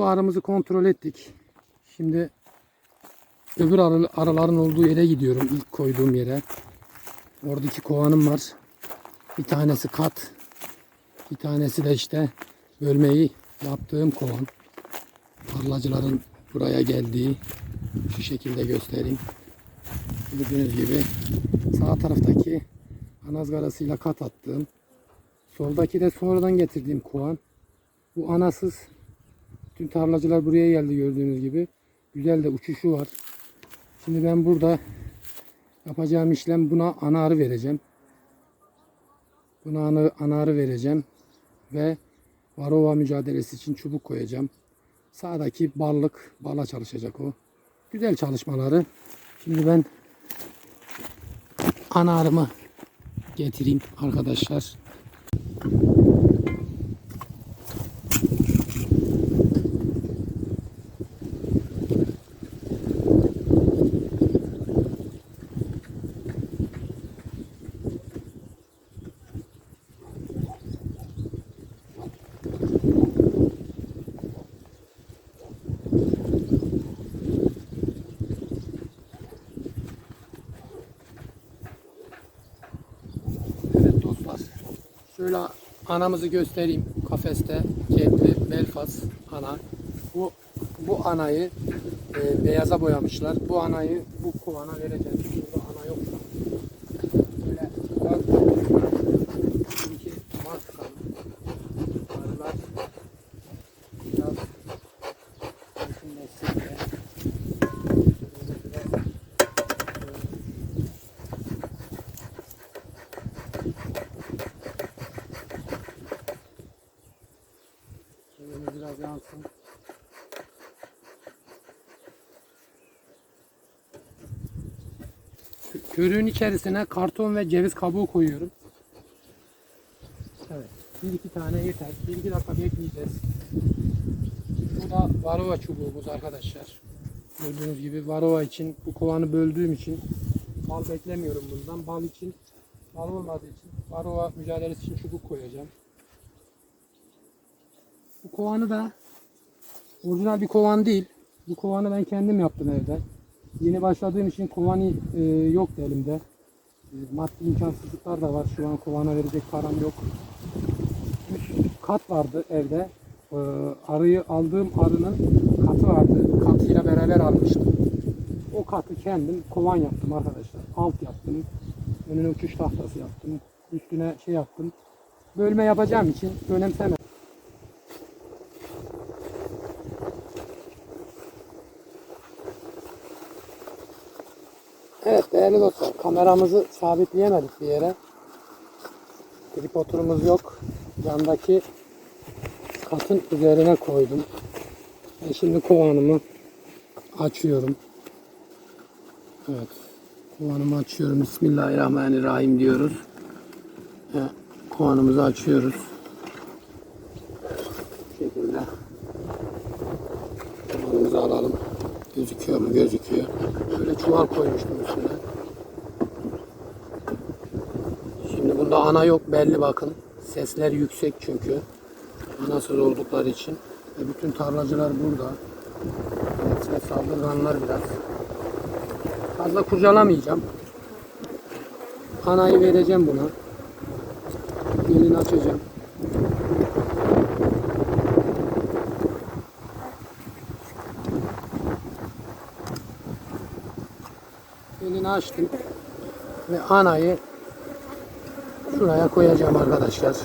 Bu arımızı kontrol ettik. Şimdi öbür arı, arıların olduğu yere gidiyorum. ilk koyduğum yere. Oradaki kovanım var. Bir tanesi kat. Bir tanesi de işte bölmeyi yaptığım kovan. Tarlacıların buraya geldiği şu şekilde göstereyim. Gördüğünüz gibi sağ taraftaki anazgarasıyla kat attığım. Soldaki de sonradan getirdiğim kovan. Bu anasız. Tüm tarlacılar buraya geldi gördüğünüz gibi. Güzel de uçuşu var. Şimdi ben burada yapacağım işlem buna ana arı vereceğim. Buna ana, ana arı vereceğim. Ve varova mücadelesi için çubuk koyacağım. Sağdaki ballık bala çalışacak o. Güzel çalışmaları. Şimdi ben ana arımı getireyim arkadaşlar. Evet dostlar. Şöyle anamızı göstereyim. Kafeste kepli Belfast ana. Bu bu anayı e, beyaza boyamışlar. Bu anayı bu kovana vereceğiz. Burada ana yok. şu an. Böyle bak. Çünkü mart kaldı. Arılar biraz düşünmesin de. Böyle biraz, e, Şöyle biraz yansın. Körüğün içerisine karton ve ceviz kabuğu koyuyorum. Evet. Bir iki tane yeter. Bir iki dakika bekleyeceğiz. Bu da varova çubuğumuz arkadaşlar. Gördüğünüz gibi varova için bu kovanı böldüğüm için bal beklemiyorum bundan. Bal için bal olmadığı için varova mücadelesi için çubuk koyacağım. Bu kovanı da orijinal bir kovan değil. Bu kovanı ben kendim yaptım evde. Yeni başladığım için kovanı e, yoktu elimde. E, maddi imkansızlıklar da var. Şu an kovana verecek param yok. Üç kat vardı evde. E, arıyı aldığım arının katı vardı. Katıyla beraber almıştım. O katı kendim kovan yaptım arkadaşlar. Alt yaptım. Önüne uçuş tahtası yaptım. Üstüne şey yaptım. Bölme yapacağım için önemsemem. Evet değerli dostlar kameramızı sabitleyemedik bir yere. Tripodumuz yok. Yandaki katın üzerine koydum. Ben şimdi kovanımı açıyorum. Evet. Kovanımı açıyorum. Bismillahirrahmanirrahim diyoruz. Ve kovanımızı açıyoruz. Şekilde. Kovanımızı alalım. Gözüküyor mu? Gözüküyor. Şöyle çuval koymuştum üstüne. Şimdi bunda ana yok belli bakın. Sesler yüksek çünkü. Anasız oldukları için. Ve bütün tarlacılar burada. Evet, ve saldırganlar biraz. Fazla kurcalamayacağım. Anayı vereceğim buna. Elini açacağım. Elini açtım. Ve anayı şuraya koyacağım arkadaşlar.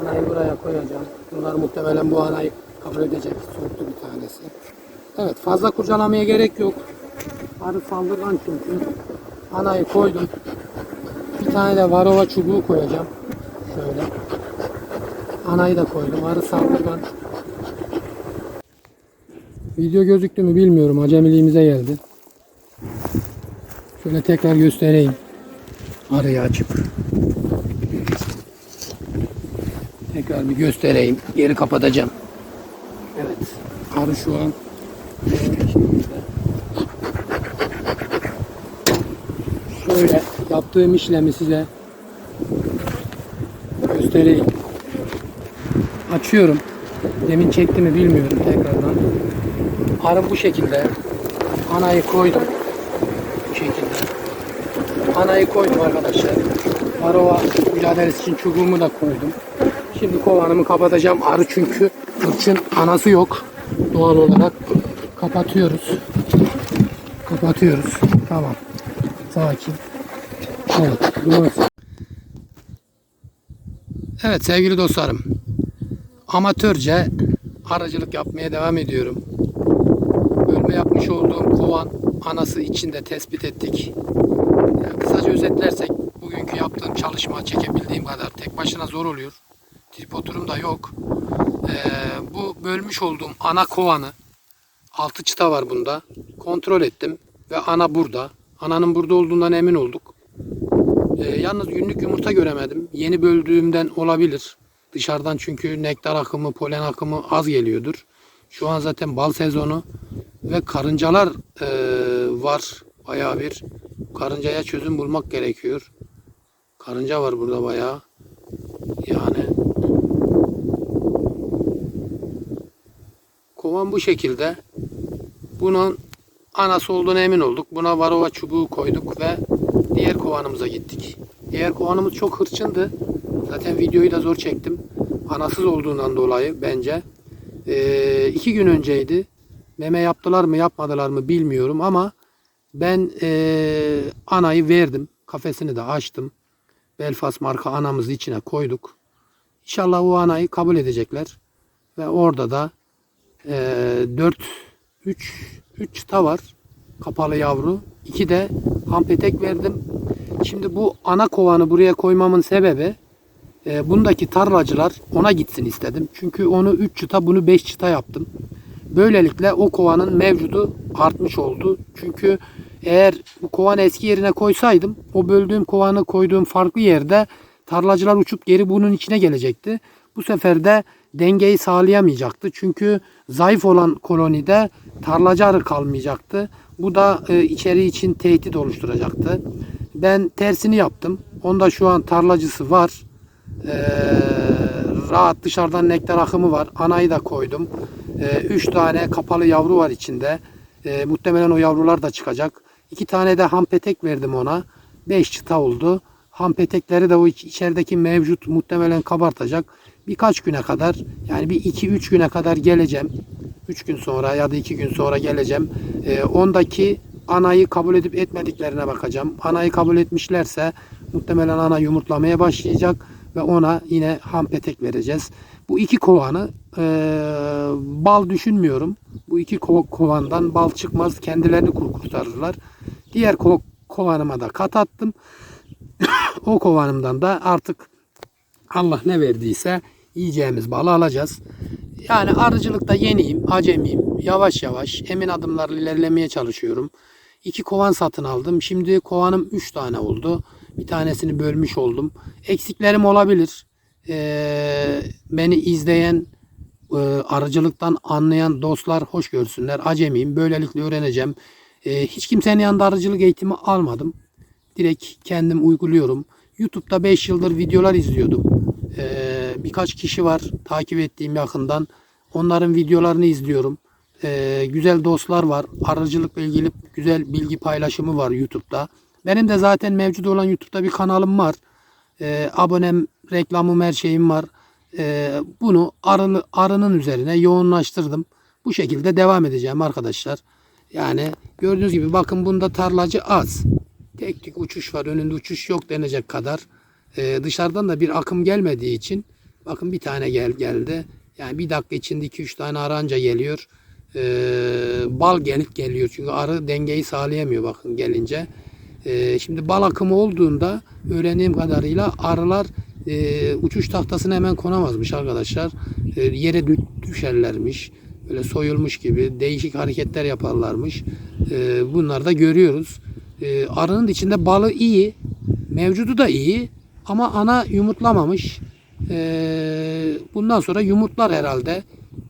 Anayı buraya koyacağım. Bunlar muhtemelen bu anayı kabul edecek. Soğuktu bir tanesi. Evet fazla kurcalamaya gerek yok. Arı saldırgan çünkü. Anayı koydum. Bir tane de varova çubuğu koyacağım. Şöyle. Anayı da koydum. Arı saldırgan. Video gözüktü mü bilmiyorum. Acemiliğimize geldi. Şöyle tekrar göstereyim. Arayı açıp. Tekrar bir göstereyim. Geri kapatacağım. Evet. Arı şu an şöyle yaptığım işlemi size göstereyim. Açıyorum. Demin çekti mi bilmiyorum tekrardan. Arı bu şekilde. Anayı koydum. Anayı koydum arkadaşlar. Varova mücadelesi için çubuğumu da koydum. Şimdi kovanımı kapatacağım. Arı çünkü hırçın anası yok. Doğal olarak kapatıyoruz. Kapatıyoruz. Tamam. Sakin. Evet. Burası. Evet sevgili dostlarım. Amatörce aracılık yapmaya devam ediyorum. Bölme yapmış olduğum kovan anası içinde tespit ettik. Yani kısaca özetlersek bugünkü yaptığım çalışma çekebildiğim kadar tek başına zor oluyor. Tripodum da yok. Ee, bu bölmüş olduğum ana kovanı altı çıta var bunda. Kontrol ettim ve ana burada. Ananın burada olduğundan emin olduk. Ee, yalnız günlük yumurta göremedim. Yeni böldüğümden olabilir. Dışarıdan çünkü nektar akımı, polen akımı az geliyordur. Şu an zaten bal sezonu ve karıncalar e, var. Bayağı bir karıncaya çözüm bulmak gerekiyor. Karınca var burada bayağı. Yani kovan bu şekilde. Bunun anası olduğuna emin olduk. Buna varova çubuğu koyduk ve diğer kovanımıza gittik. Diğer kovanımız çok hırçındı. Zaten videoyu da zor çektim. Anasız olduğundan dolayı bence. Ee, iki gün önceydi. Meme yaptılar mı yapmadılar mı bilmiyorum ama ben ee, anayı verdim. Kafesini de açtım. Belfast marka anamızı içine koyduk. İnşallah o anayı kabul edecekler. Ve orada da ee, 4 3 3 çıta var. Kapalı yavru. 2 de hampetek verdim. Şimdi bu ana kovanı buraya koymamın sebebi e, bundaki tarlacılar ona gitsin istedim. Çünkü onu 3 çıta bunu 5 çıta yaptım. Böylelikle o kovanın mevcudu artmış oldu. Çünkü eğer bu kovanı eski yerine koysaydım o böldüğüm kovanı koyduğum farklı yerde tarlacılar uçup geri bunun içine gelecekti. Bu sefer de dengeyi sağlayamayacaktı. Çünkü zayıf olan kolonide tarlacı arı kalmayacaktı. Bu da e, içeri için tehdit oluşturacaktı. Ben tersini yaptım. Onda şu an tarlacısı var. Ee, rahat dışarıdan nektar akımı var. Anayı da koydum. 3 tane kapalı yavru var içinde. Ee, muhtemelen o yavrular da çıkacak. 2 tane de hampetek verdim ona. 5 çıta oldu. Hampetekleri de o iç- içerideki mevcut muhtemelen kabartacak. Birkaç güne kadar yani bir 2-3 güne kadar geleceğim. 3 gün sonra ya da 2 gün sonra geleceğim. Ee, ondaki anayı kabul edip etmediklerine bakacağım. Anayı kabul etmişlerse muhtemelen ana yumurtlamaya başlayacak ve ona yine ham petek vereceğiz. Bu iki kovanı e, bal düşünmüyorum. Bu iki ko- kovandan bal çıkmaz. Kendilerini kur kurtarırlar. Diğer ko- kovanıma da kat attım. o kovanımdan da artık Allah ne verdiyse yiyeceğimiz balı alacağız. Yani arıcılıkta yeniyim, acemiyim. Yavaş yavaş emin adımlarla ilerlemeye çalışıyorum. İki kovan satın aldım. Şimdi kovanım 3 tane oldu. Bir tanesini bölmüş oldum. Eksiklerim olabilir. Ee, beni izleyen, e, arıcılıktan anlayan dostlar hoş görsünler. Acemiyim. Böylelikle öğreneceğim. Ee, hiç kimsenin yanında arıcılık eğitimi almadım. Direkt kendim uyguluyorum. YouTube'da 5 yıldır videolar izliyordum. Ee, birkaç kişi var takip ettiğim yakından. Onların videolarını izliyorum. Ee, güzel dostlar var. Arıcılıkla ilgili güzel bilgi paylaşımı var YouTube'da. Benim de zaten mevcut olan YouTube'da bir kanalım var. Ee, abonem, reklamım, her şeyim var. Ee, bunu arını, arının üzerine yoğunlaştırdım. Bu şekilde devam edeceğim arkadaşlar. Yani gördüğünüz gibi bakın bunda tarlacı az. Tek tek uçuş var. Önünde uçuş yok denecek kadar. Ee, dışarıdan da bir akım gelmediği için bakın bir tane gel geldi. Yani bir dakika içinde 2-3 tane aranca geliyor. Ee, bal gelip geliyor. Çünkü arı dengeyi sağlayamıyor bakın gelince. Ee, şimdi bal akımı olduğunda öğrendiğim kadarıyla arılar e, uçuş tahtasına hemen konamazmış arkadaşlar. E, yere dü- düşerlermiş. Böyle soyulmuş gibi değişik hareketler yaparlarmış. E, bunları da görüyoruz. E, arının içinde balı iyi. Mevcudu da iyi. Ama ana yumurtlamamış. E, bundan sonra yumurtlar herhalde.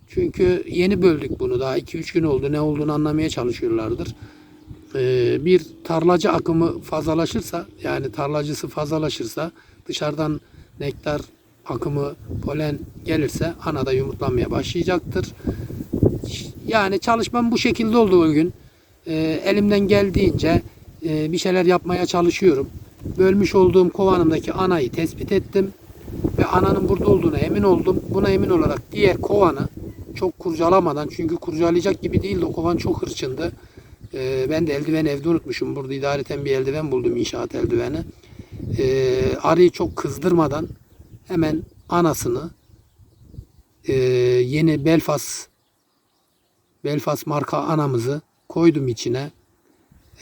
Çünkü yeni böldük bunu daha 2-3 gün oldu. Ne olduğunu anlamaya çalışıyorlardır. Ee, bir tarlacı akımı fazlalaşırsa yani tarlacısı fazlalaşırsa dışarıdan nektar akımı polen gelirse ana da yumurtlanmaya başlayacaktır. Yani çalışmam bu şekilde oldu bugün. Ee, elimden geldiğince e, bir şeyler yapmaya çalışıyorum. Bölmüş olduğum kovanımdaki anayı tespit ettim ve ananın burada olduğuna emin oldum. Buna emin olarak diğer kovanı çok kurcalamadan çünkü kurcalayacak gibi değildi. O kovan çok hırçındı. Ee, ben de eldiven evde unutmuşum. Burada idareten bir eldiven buldum inşaat eldiveni. Ee, arıyı çok kızdırmadan hemen anasını e, yeni Belfast Belfast marka anamızı koydum içine.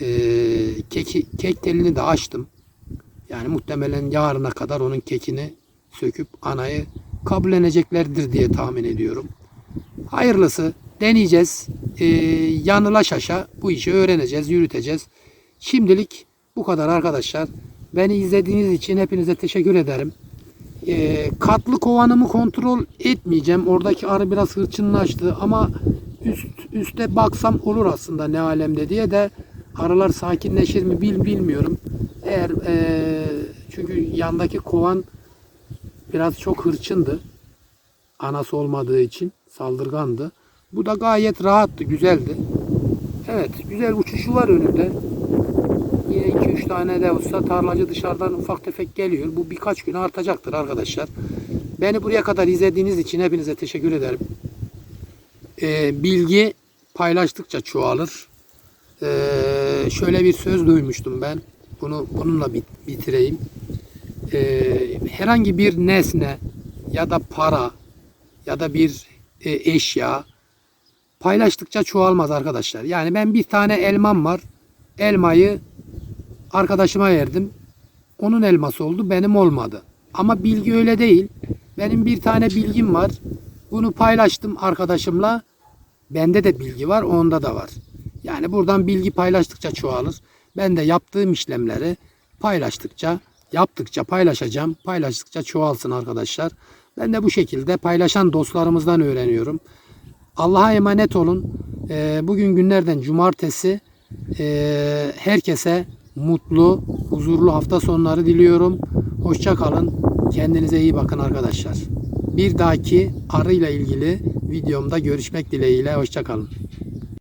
Ee, keki, kek telini de açtım. Yani muhtemelen yarına kadar onun kekini söküp anayı kabulleneceklerdir diye tahmin ediyorum. Hayırlısı deneyeceğiz. Ee, yanıla şaşa bu işi öğreneceğiz, yürüteceğiz. Şimdilik bu kadar arkadaşlar. Beni izlediğiniz için hepinize teşekkür ederim. Ee, katlı kovanımı kontrol etmeyeceğim. Oradaki arı biraz hırçınlaştı ama üst üste baksam olur aslında ne alemde diye de arılar sakinleşir mi bil bilmiyorum. Eğer eee, çünkü yandaki kovan biraz çok hırçındı. Anası olmadığı için saldırgandı. Bu da gayet rahattı, güzeldi. Evet, güzel uçuşu var önünde. Yine 2-3 tane de olsa tarlacı dışarıdan ufak tefek geliyor. Bu birkaç gün artacaktır arkadaşlar. Beni buraya kadar izlediğiniz için hepinize teşekkür ederim. Ee, bilgi paylaştıkça çoğalır. Ee, şöyle bir söz duymuştum ben. Bunu bununla bit- bitireyim. Ee, herhangi bir nesne ya da para ya da bir e, eşya paylaştıkça çoğalmaz arkadaşlar. Yani ben bir tane elmam var. Elmayı arkadaşıma verdim. Onun elması oldu, benim olmadı. Ama bilgi öyle değil. Benim bir tane bilgim var. Bunu paylaştım arkadaşımla. Bende de bilgi var, onda da var. Yani buradan bilgi paylaştıkça çoğalır. Ben de yaptığım işlemleri paylaştıkça, yaptıkça paylaşacağım. Paylaştıkça çoğalsın arkadaşlar. Ben de bu şekilde paylaşan dostlarımızdan öğreniyorum. Allah'a emanet olun. Ee, bugün günlerden cumartesi. Ee, herkese mutlu, huzurlu hafta sonları diliyorum. Hoşça kalın. Kendinize iyi bakın arkadaşlar. Bir dahaki arıyla ilgili videomda görüşmek dileğiyle. Hoşça kalın.